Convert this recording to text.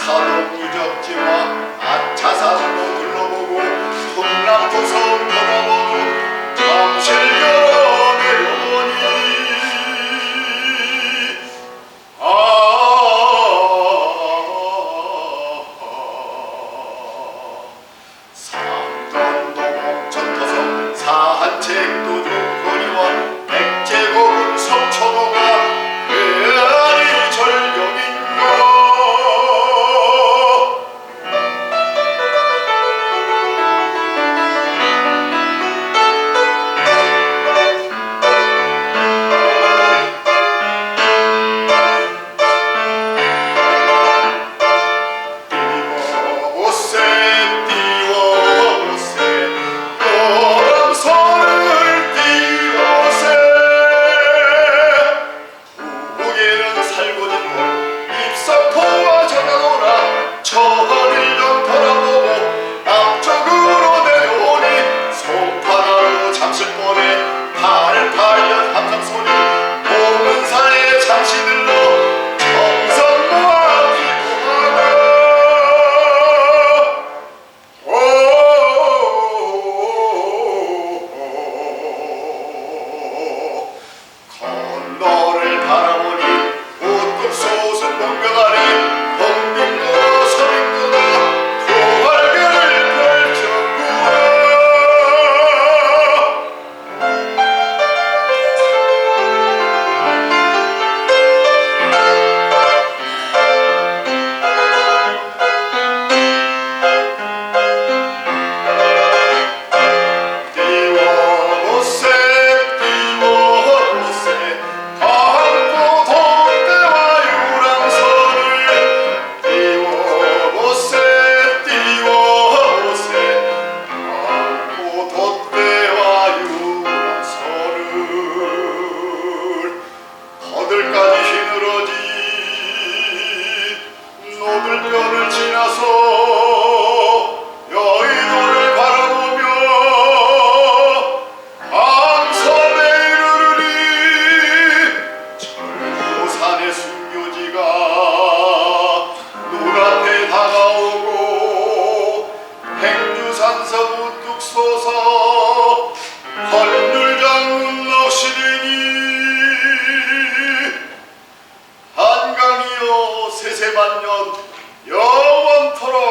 사동 유적지와 아차산도 둘러보고 동남도성 돌아보고 잠실 여러메오니. 아, 아, 아 삼전도봉 사한책도중 거리원 Kaldır kaldır. 만년 영원토록.